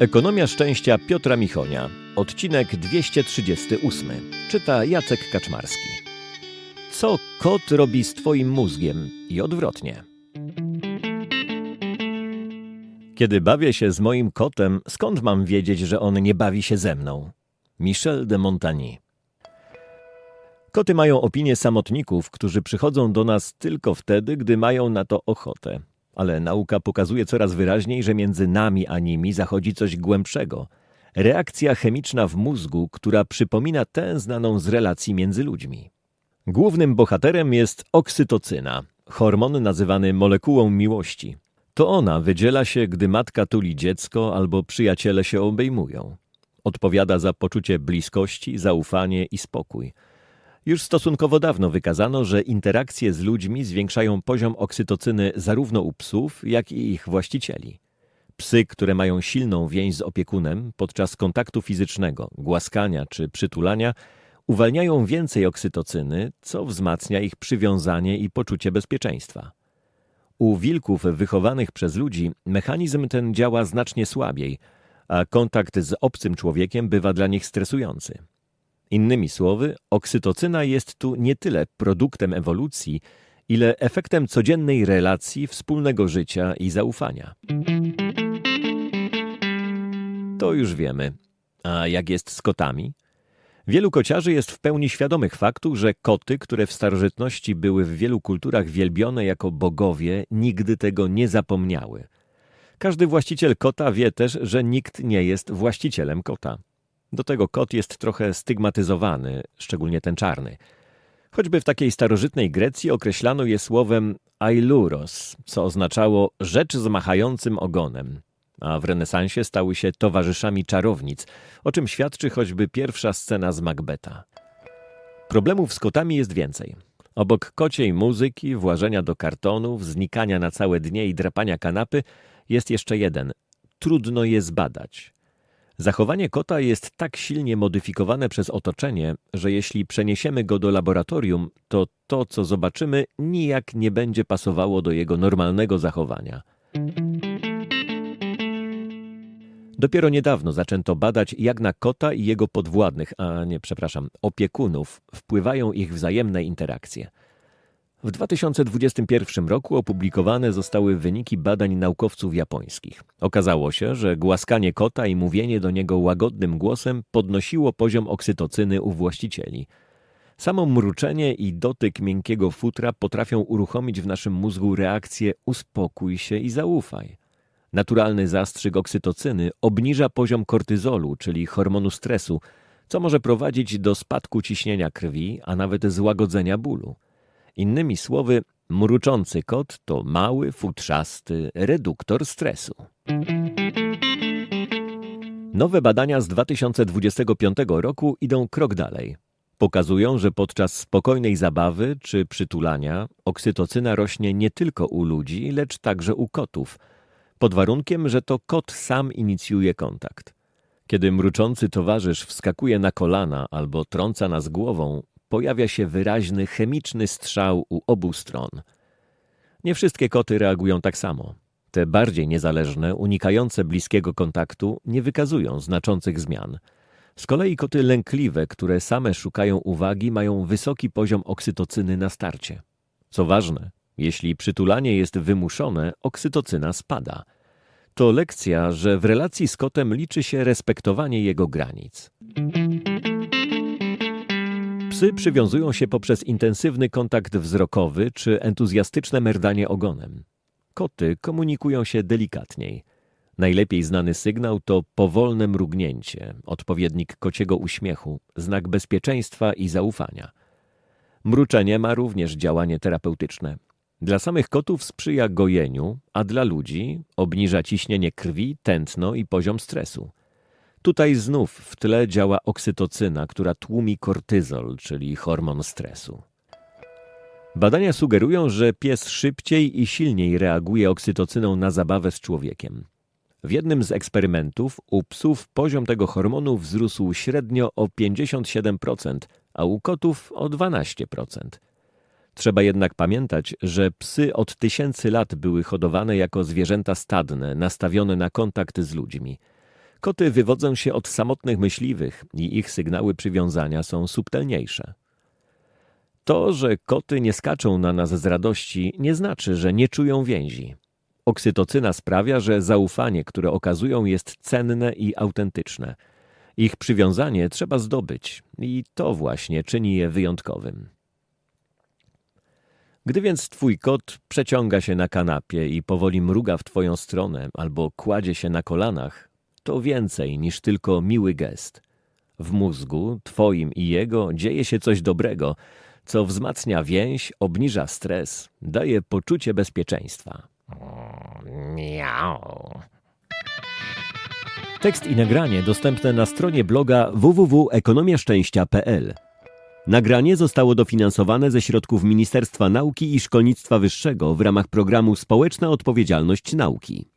Ekonomia szczęścia Piotra Michonia, odcinek 238. Czyta Jacek Kaczmarski. Co kot robi z twoim mózgiem i odwrotnie? Kiedy bawię się z moim kotem, skąd mam wiedzieć, że on nie bawi się ze mną? Michel de Montagny. Koty mają opinię samotników, którzy przychodzą do nas tylko wtedy, gdy mają na to ochotę. Ale nauka pokazuje coraz wyraźniej, że między nami a nimi zachodzi coś głębszego. Reakcja chemiczna w mózgu, która przypomina tę znaną z relacji między ludźmi. Głównym bohaterem jest oksytocyna, hormon nazywany molekułą miłości. To ona wydziela się, gdy matka tuli dziecko albo przyjaciele się obejmują. Odpowiada za poczucie bliskości, zaufanie i spokój. Już stosunkowo dawno wykazano, że interakcje z ludźmi zwiększają poziom oksytocyny zarówno u psów, jak i ich właścicieli. Psy, które mają silną więź z opiekunem podczas kontaktu fizycznego, głaskania czy przytulania, uwalniają więcej oksytocyny, co wzmacnia ich przywiązanie i poczucie bezpieczeństwa. U wilków wychowanych przez ludzi mechanizm ten działa znacznie słabiej, a kontakt z obcym człowiekiem bywa dla nich stresujący. Innymi słowy, oksytocyna jest tu nie tyle produktem ewolucji, ile efektem codziennej relacji, wspólnego życia i zaufania. To już wiemy. A jak jest z kotami? Wielu kociarzy jest w pełni świadomych faktu, że koty, które w starożytności były w wielu kulturach wielbione jako bogowie, nigdy tego nie zapomniały. Każdy właściciel kota wie też, że nikt nie jest właścicielem kota. Do tego kot jest trochę stygmatyzowany, szczególnie ten czarny. Choćby w takiej starożytnej Grecji określano je słowem ailuros, co oznaczało rzecz z machającym ogonem, a w renesansie stały się towarzyszami czarownic, o czym świadczy choćby pierwsza scena z Macbeta. Problemów z kotami jest więcej. Obok kociej muzyki, włażenia do kartonów, znikania na całe dnie i drapania kanapy jest jeszcze jeden. Trudno je zbadać. Zachowanie kota jest tak silnie modyfikowane przez otoczenie, że jeśli przeniesiemy go do laboratorium, to to, co zobaczymy, nijak nie będzie pasowało do jego normalnego zachowania. Dopiero niedawno zaczęto badać, jak na kota i jego podwładnych, a nie, przepraszam, opiekunów wpływają ich wzajemne interakcje. W 2021 roku opublikowane zostały wyniki badań naukowców japońskich. Okazało się, że głaskanie kota i mówienie do niego łagodnym głosem podnosiło poziom oksytocyny u właścicieli. Samo mruczenie i dotyk miękkiego futra potrafią uruchomić w naszym mózgu reakcję uspokój się i zaufaj. Naturalny zastrzyk oksytocyny obniża poziom kortyzolu, czyli hormonu stresu, co może prowadzić do spadku ciśnienia krwi, a nawet złagodzenia bólu. Innymi słowy, mruczący kot to mały, futrzasty reduktor stresu. Nowe badania z 2025 roku idą krok dalej. Pokazują, że podczas spokojnej zabawy czy przytulania oksytocyna rośnie nie tylko u ludzi, lecz także u kotów, pod warunkiem, że to kot sam inicjuje kontakt. Kiedy mruczący towarzysz wskakuje na kolana albo trąca nas głową, pojawia się wyraźny chemiczny strzał u obu stron. Nie wszystkie koty reagują tak samo. Te bardziej niezależne, unikające bliskiego kontaktu, nie wykazują znaczących zmian. Z kolei koty lękliwe, które same szukają uwagi, mają wysoki poziom oksytocyny na starcie. Co ważne, jeśli przytulanie jest wymuszone, oksytocyna spada. To lekcja, że w relacji z kotem liczy się respektowanie jego granic. Psy przywiązują się poprzez intensywny kontakt wzrokowy czy entuzjastyczne merdanie ogonem. Koty komunikują się delikatniej. Najlepiej znany sygnał to powolne mrugnięcie, odpowiednik kociego uśmiechu, znak bezpieczeństwa i zaufania. Mruczenie ma również działanie terapeutyczne. Dla samych kotów sprzyja gojeniu, a dla ludzi obniża ciśnienie krwi, tętno i poziom stresu. Tutaj znów w tle działa oksytocyna, która tłumi kortyzol, czyli hormon stresu. Badania sugerują, że pies szybciej i silniej reaguje oksytocyną na zabawę z człowiekiem. W jednym z eksperymentów u psów poziom tego hormonu wzrósł średnio o 57%, a u kotów o 12%. Trzeba jednak pamiętać, że psy od tysięcy lat były hodowane jako zwierzęta stadne, nastawione na kontakt z ludźmi – Koty wywodzą się od samotnych myśliwych i ich sygnały przywiązania są subtelniejsze. To, że koty nie skaczą na nas z radości, nie znaczy, że nie czują więzi. Oksytocyna sprawia, że zaufanie, które okazują, jest cenne i autentyczne. Ich przywiązanie trzeba zdobyć i to właśnie czyni je wyjątkowym. Gdy więc twój kot przeciąga się na kanapie i powoli mruga w twoją stronę albo kładzie się na kolanach, to więcej niż tylko miły gest. W mózgu, twoim i jego, dzieje się coś dobrego, co wzmacnia więź, obniża stres, daje poczucie bezpieczeństwa. Miau. Tekst i nagranie dostępne na stronie bloga www.ekonomiaszczęścia.pl. Nagranie zostało dofinansowane ze środków Ministerstwa Nauki i Szkolnictwa Wyższego w ramach programu Społeczna Odpowiedzialność Nauki.